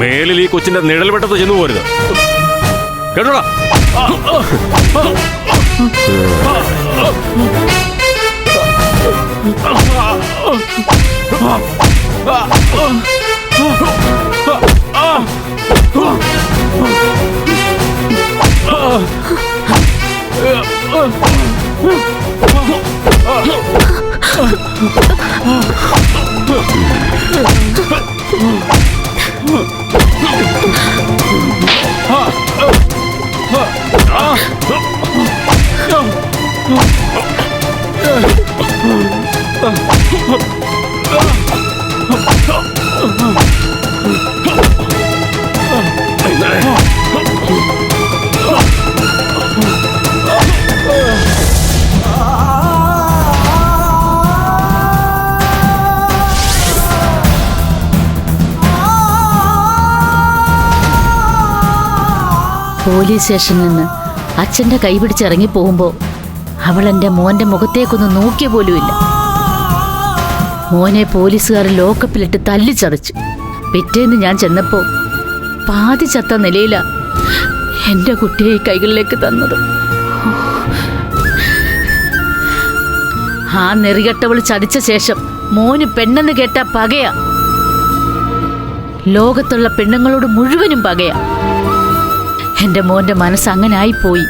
മേലിൽ ഈ കൊച്ചിന്റെ നിഴൽ വെട്ടത്ത് ചെന്നു പോരുത്. കേട്ടോടാ? പോലീസ് സ്റ്റേഷനിൽ നിന്ന് അച്ഛന്റെ കൈ പിടിച്ചിറങ്ങി പോകുമ്പോ അവൾ എന്റെ മോന്റെ മുഖത്തേക്കൊന്ന് നോക്കിയ പോലുമില്ല. മോനെ പോലീസുകാർ ലോക്കപ്പിലിട്ട് തല്ലിച്ചതച്ചു. പിറ്റേന്ന് ഞാൻ ചെന്നപ്പോൾ പാതി ചത്ത നിലയില എന്റെ കുട്ടിയെ കൈകളിലേക്ക് തന്നത്. ആ നെറികെട്ടവൾ ചതിച്ച ശേഷം മോന് പെണ്ണെന്ന് കേട്ട പകയാ. ലോകത്തുള്ള പെണ്ണുങ്ങളോട് മുഴുവനും പകയാ. എന്റെ മോന്റെ മനസ്സ് അങ്ങനെ ആയിപ്പോയി.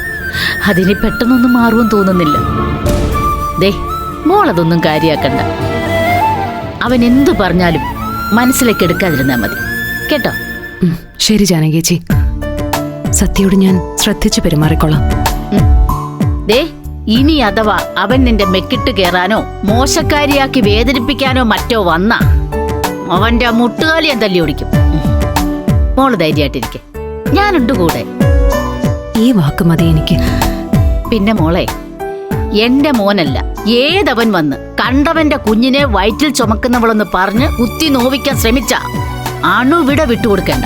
അതിനി പെട്ടെന്നൊന്നും മാറുമെന്ന് തോന്നുന്നില്ല. ദേ മോളതൊന്നും കാര്യാക്കണ്ട. അവൻ എന്തു പറഞ്ഞാലും മനസ്സിലേക്ക് എടുക്കാതിരുന്നാ മതി. കേട്ടോ? ശരി ജാനകേച്ചി സത്യയോട് ഞാൻ ശ്രദ്ധിച്ചു പെരുമാറിക്കൊള്ളാം ദേ ഇനി അഥവാ അവൻ നിന്റെ മെക്കിട്ട് കയറാനോ മോശക്കാരിയാക്കി വേദനിപ്പിക്കാനോ മറ്റോ വന്ന അവന്റെ ആ മുട്ടുകാലി ഞാൻ തല്ലി ഓടിക്കും. മോൾ ധൈര്യമായിട്ടിരിക്കെ. ഞാനുണ്ട് കൂടെ. ഈ വാക്ക് മതി എനിക്ക്. പിന്നെ മോളെ എന്റെ മോനല്ല ഏതവൻ വന്ന് കണ്ടവന്റെ കുഞ്ഞിനെ വയറ്റിൽ ചുമക്കുന്നവളെന്ന് പറഞ്ഞ് കുത്തി നോവിക്കാൻ ശ്രമിച്ച അണുവിട വിട്ടുകൊടുക്കേണ്ട.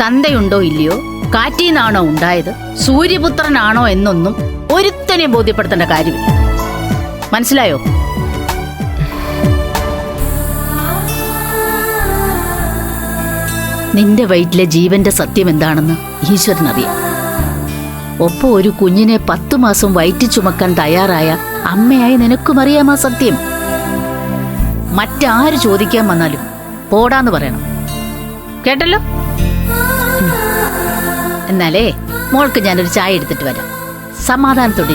തന്തയുണ്ടോ ഇല്ലയോ? കാറ്റീന്നാണോ ഉണ്ടായത്? സൂര്യപുത്രനാണോ എന്നൊന്നും ഒരുത്തനെയും ബോധ്യപ്പെടുത്തേണ്ട കാര്യമില്ല. മനസ്സിലായോ? നിന്റെ വയറ്റിലെ ജീവന്റെ സത്യം എന്താണെന്ന് ഈശ്വരനറിയാം. ഒപ്പം ഒരു കുഞ്ഞിനെ പത്തു മാസം വയറ്റി ചുമക്കാൻ തയ്യാറായ അമ്മയായി നിനക്കും അറിയാം സത്യം? മറ്റാര് ചോദിക്കാൻ വന്നാലും പോടാന്ന് പറയണം. കേട്ടല്ലോ? എന്നാലേ മോൾക്ക് ഞാനൊരു ചായ എടുത്തിട്ട് വരാം. സമാധാനത്തോടെ